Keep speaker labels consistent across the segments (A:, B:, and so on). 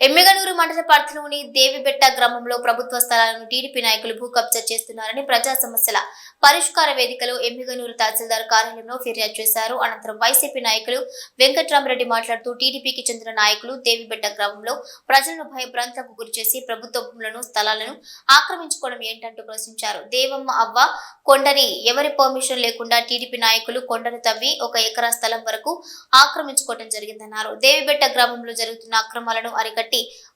A: ఎమ్మిగనూరు మండల పరిధిలోని దేవిబెట్ట గ్రామంలో ప్రభుత్వ స్థలాలను టీడీపీ నాయకులు భూ కబ్జా చేస్తున్నారని ప్రజా సమస్యల పరిష్కార వేదికలో ఎమ్మిగనూరు తహసీల్దార్ కార్యాలయంలో ఫిర్యాదు చేశారు. అనంతరం వైసీపీ నాయకులు వెంకట్రామరెడ్డి మాట్లాడుతూ టీడీపీకి చెందిన నాయకులు దేవిబెట్ట గ్రామంలో ప్రజలను భయభ్రాంతులకు గురిచేసి ప్రభుత్వ భూములను స్థలాలను ఆక్రమించుకోవడం ఏంటంటూ ప్రశ్నించారు. దేవమ్మ అవ్వ కొండని ఎవరి పర్మిషన్ లేకుండా టీడీపీ నాయకులు కొండను తవ్వి ఒక ఎకరా స్థలం వరకు ఆక్రమించుకోవడం జరిగిందన్నారు. దేవిబెట్ట గ్రామంలో జరుగుతున్న అక్రమాలను అరికట్టి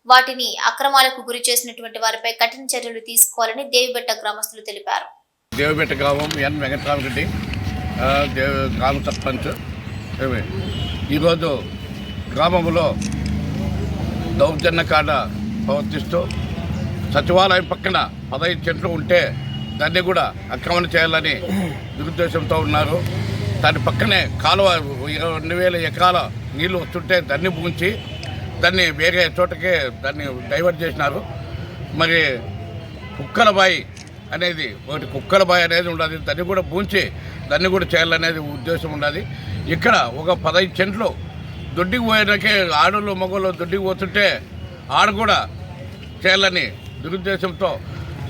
A: వాటిని అక్రమాలకు గురి చేసినటువంటి వారిపై కఠిన చర్యలు తీసుకోవాలని దేవిబెట్ట గ్రామస్తులు తెలిపారు.
B: దేవిబెట్ట గ్రామం ఎన్ వెంకటరామరెడ్డి గ్రామ సర్పంచ్. ఈరోజు గ్రామంలో దౌర్జన్య కాడ ప్రవర్తిస్తూ సచివాలయం పక్కన పదహైదు చెట్లు ఉంటే దాన్ని కూడా ఆక్రమణ చేయాలని దురుద్దేశంతో ఉన్నారు. దాని పక్కనే కాలువ ఇరవై రెండు వేల ఎకరాల నీళ్ళు వస్తుంటే దాన్ని పూంచి దాన్ని వేరే చోటకే దాన్ని డైవర్ట్ చేసినారు. మరి కుక్కలబాయి అనేది ఒకటి కుక్కలబాయి అనేది ఉండదు దాన్ని కూడా పూంచి దాన్ని కూడా చేయాలనేది ఉద్దేశం ఉన్నది ఇక్కడ ఒక పదహైదు చెంట్లు దొడ్డికి పోయేటకే ఆడోళ్ళు మగవాళ్ళు దొడ్డికి పోతుంటే ఆడ కూడా చేయాలని దురుద్దేశంతో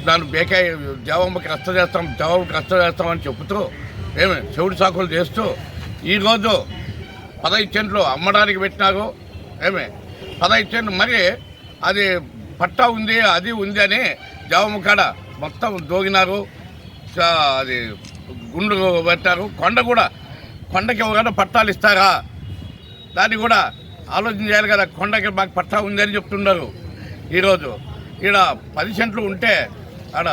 B: దాన్ని బేకాయ జవాబుకి కష్ట చేస్తాం జవాబుకి కష్ట చేస్తామని చెబుతూ ఏమి చెవుడు సాకులు చేస్తూ ఈరోజు పదహైదు చెంట్లు అమ్మడానికి పెట్టినారు. ఏమి పదహైదు చెంట్లు మరి అది పట్టా ఉంది అది ఉంది అని జవము కాడ మొత్తం దోగినారు. అది గుండు పెట్టారు. కొండ కూడా కొండకి ఎవరైనా పట్టాలు ఇస్తారా? దాన్ని కూడా ఆలోచన చేయాలి కదా కొండకి మాకు పట్టా ఉంది అని చెప్తున్నారు ఈరోజు. ఈడ పది సెంట్లు ఉంటే ఆడ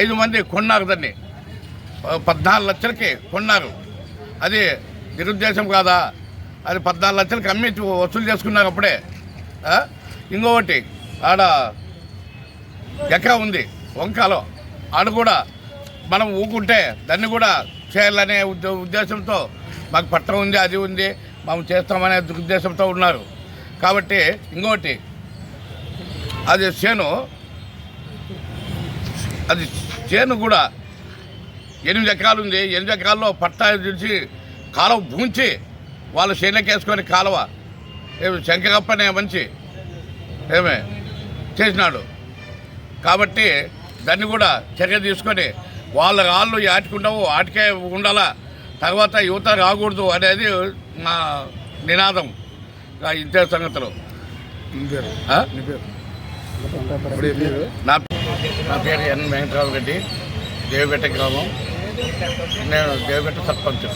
B: ఐదు మంది కొన్నారు దాన్ని. పద్నాలుగు లక్షలకి కొన్నారు. అది నిరుద్దేశం కాదా? అది పద్నాలుగు లక్షలు అమ్మి వసూలు చేసుకున్నారు అప్పుడే. ఇంకొకటి ఆడ ఎకరా ఉంది వంకాలో ఆడ కూడా మనం ఊకుంటే దాన్ని కూడా చేయాలనే ఉద్దేశంతో మాకు పట్టం ఉంది అది ఉంది మేము చేస్తామనే దురుద్దేశంతో ఉన్నారు. కాబట్టి ఇంకోటి అది చేను అది చేను కూడా ఎనిమిది ఎకరాలు ఉంది. ఎనిమిది ఎకరాల్లో పట్టా చూసి కాలం భూంచి వాళ్ళు చేనుకేసుకొని కాలువ. ఏమి శంకరప్ప అనే మంచి ఏమే? చేసినాడు. కాబట్టి దాన్ని కూడా చర్య తీసుకొని వాళ్ళ రాళ్ళు ఆటుకుంటావు ఆటికే ఉండాలా? తర్వాత యువత రాకూడదు అనేది నా నినాదం. ఇంతే సంగతులు. నా పేరు ఎన్ వెంకటరావు రెడ్డి దేవపేట గ్రామం. నేను దేవపేట సర్పంచ్